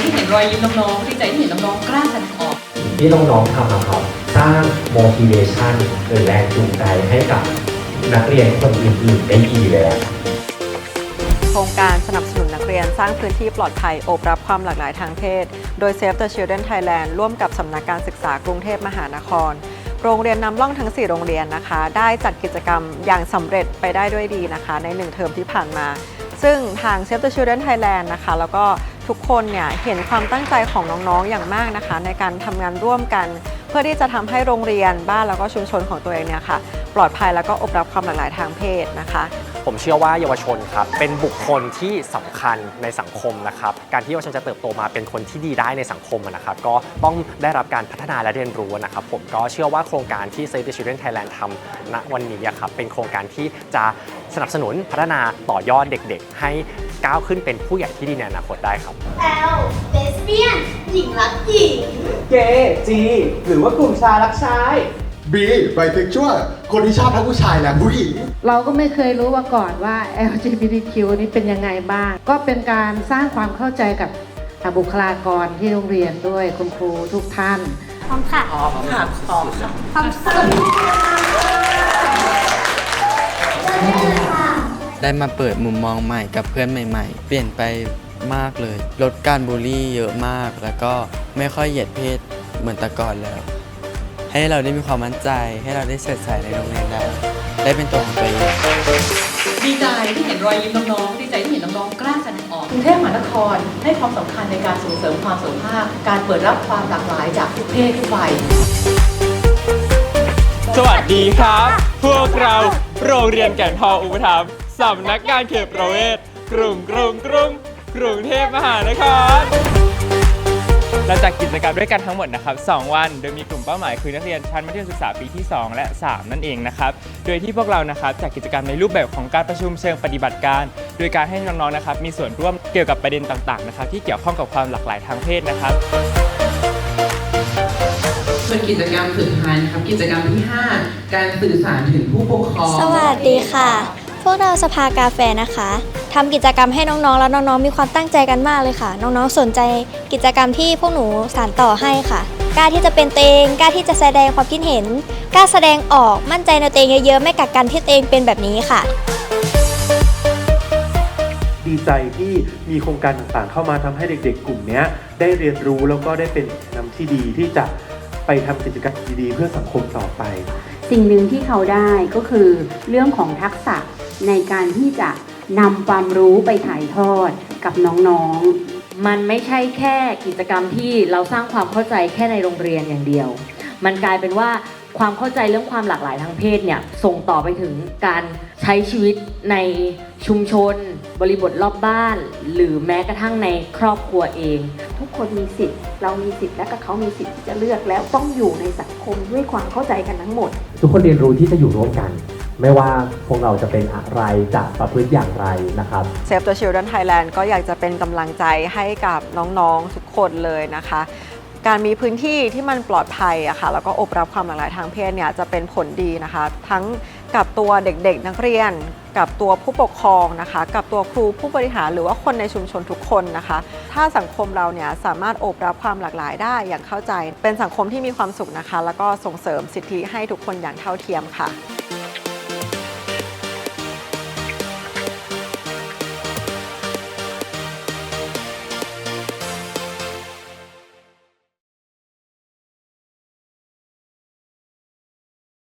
ที่เห็นรอยยิ้มน้องๆ ดีใจที่เห็นน้องๆ กล้าแสดงออกที่น้องๆทำนะครับสร้าง motivation หรือแรงจูงใจให้กับนักเรียนคนอื่นๆได้ดีเลยอะ โครงการสนับสนุนนักเรียนสร้างพื้นที่ปลอดภัยโอบรับความหลากหลายทางเพศ โดย Save the Children Thailand ร่วมกับสำนักการศึกษากรุงเทพมหานคร โรงเรียนนำร่องทั้ง 4 โรงเรียนนะคะ ได้จัดกิจกรรมอย่างสำเร็จไปได้ด้วยดีนะคะ ใน 1 เทอมที่ผ่านมา ซึ่งทาง Save the Children Thailand นะคะ แล้วก็ ทุกคนเนี่ยเห็นความตั้งใจของน้องๆ อย่างมากนะคะ ในการทำงานร่วมกัน เพื่อที่จะทำให้โรงเรียนบ้านแล้วก็ชุมชนของตัวเองเนี่ยค่ะปลอดภัยแล้วก็อบรับความหลากหลายทางเพศนะคะ ผมเชื่อว่าเยาวชนครับเป็นบุคคลที่สำคัญในสังคมนะครับ การที่เยาวชนจะเติบโตมาเป็นคนที่ดีได้ในสังคมนะครับ ก็ต้องได้รับการพัฒนาและเรียนรู้นะครับผมก็เชื่อว่าโครงการที่ Save the Children Thailand ทำณวันนี้ครับเป็นโครงการที่จะสนับสนุนพัฒนาต่อยอดเด็ก ๆ ให้ ก้าวขึ้นเป็นผู้ใหญ่ที่ดีในอนาคตได้ครับ L เลสเบี้ยนหญิงรักหญิง เกย์จีหรือว่ากลุ่มชายรักชาย B ไบเซ็กชวลคนที่ชอบทั้งผู้ชายและผู้หญิง เราก็ไม่เคยรู้มาก่อนว่า LGBTQ นี้เป็นยังไงบ้าง ก็เป็นการสร้างความเข้าใจกับบุคลากรที่โรงเรียนด้วยคุณครูทุกท่าน พร้อมค่ะ พร้อมค่ะพร้อมค่ะพร้อมสุด ได้มาเปิดมุมมองใหม่กับเพื่อนใหม่ ๆ เปลี่ยนไปมากเลย ลดการบูลลี่เยอะมาก แล้วก็ไม่ค่อยเหยียดเพศเหมือนแต่ก่อนแล้ว ให้เราได้มีความมั่นใจ ให้เราได้เฉิดฉายในโรงเรียนได้ ได้เป็นตัวของตัวเอง ดีใจที่เห็นรอยยิ้มน้องๆ ดีใจที่เห็นน้องๆ กล้าแสดงออก กรุงเทพมหานครให้ความสำคัญในการส่งเสริมความสุภาพการเปิดรับความหลากหลายจากทุกเพศทุกวัย สวัสดีครับ พวกเราโรงเรียนแก่นทองอุปถัมภ์ สำนักงานเขตประเวศกรุงกรุงกรุงกรุงเทพมหานครเราจัดกิจกรรมด้วยกันทั้งหมดนะครับ 2 วัน โดยมีกลุ่มเป้าหมายคือนักเรียนชั้นมัธยมศึกษาปีที่ 2 และ 3 นั่นเองนะครับ โดยที่พวกเรานะครับจัดกิจกรรมในรูปแบบของการประชุมเชิงปฏิบัติการ โดยการให้น้องๆนะครับมีส่วนร่วมเกี่ยวกับประเด็นต่างๆนะครับที่เกี่ยวข้องกับความหลากหลายทางเพศนะครับส่วนกิจกรรมสุดท้ายนะครับกิจกรรมที่ 5 การสื่อสารถึงผู้ปกครอง สวัสดีค่ะ พวกเราสภากาแฟนะคะทำกิจกรรมให้น้องๆ แล้วน้องๆ มีความตั้งใจกันมากเลยค่ะ น้องๆ สนใจกิจกรรมที่พวกหนูสานต่อให้ค่ะ กล้าที่จะเป็นตัวเองกล้าที่จะแสดงความคิดเห็นกล้าแสดงออกมั่นใจในตัวเองเยอะๆ ไม่กักกันที่ตัวเองเป็นแบบนี้ค่ะ ดีใจที่มีโครงการต่างๆ เข้ามาทำให้เด็กๆ กลุ่มเนี้ยได้เรียนรู้แล้วก็ได้เป็นนำที่ดีที่จะไปทำกิจกรรมดีๆ เพื่อสังคมต่อไป สิ่งหนึ่งที่เขาได้ก็คือเรื่องของทักษะ ในการที่จะนำความรู้ไปถ่ายทอดกับน้องๆ มันไม่ใช่แค่กิจกรรมที่เราสร้างความเข้าใจแค่ในโรงเรียนอย่างเดียว มันกลายเป็นว่าความเข้าใจเรื่องความหลากหลายทางเพศเนี่ยส่งต่อไปถึงการใช้ชีวิตในชุมชน บริบทรอบบ้าน หรือแม้กระทั่งในครอบครัวเอง ทุกคนมีสิทธิ์ เรามีสิทธิ์และก็เขามีสิทธิ์ที่จะเลือกแล้วต้องอยู่ในสังคมด้วยความเข้าใจกันทั้งหมด ทุกคนเรียนรู้ที่จะอยู่ร่วมกัน ไม่ว่าพวกเราจะเป็นอะไรจะประพฤติอย่างไรนะครับ Save the Children Thailand ก็อยากจะเป็นกำลังใจให้กับน้องๆทุกคนเลยนะคะ การมีพื้นที่ที่มันปลอดภัยอะค่ะแล้วก็อบรับความหลากหลายทางเพศเนี่ยจะเป็นผลดีนะคะ ทั้งกับตัวเด็กๆ นักเรียน กับตัวผู้ปกครองนะคะ กับตัวครูผู้บริหารหรือว่าคนในชุมชนทุกคนนะคะ ถ้าสังคมเราเนี่ยสามารถอบรับความหลากหลายได้อย่างเข้าใจ เป็นสังคมที่มีความสุขนะคะ แล้วก็ส่งเสริมสิทธิให้ทุกคนอย่างเท่าเทียมค่ะ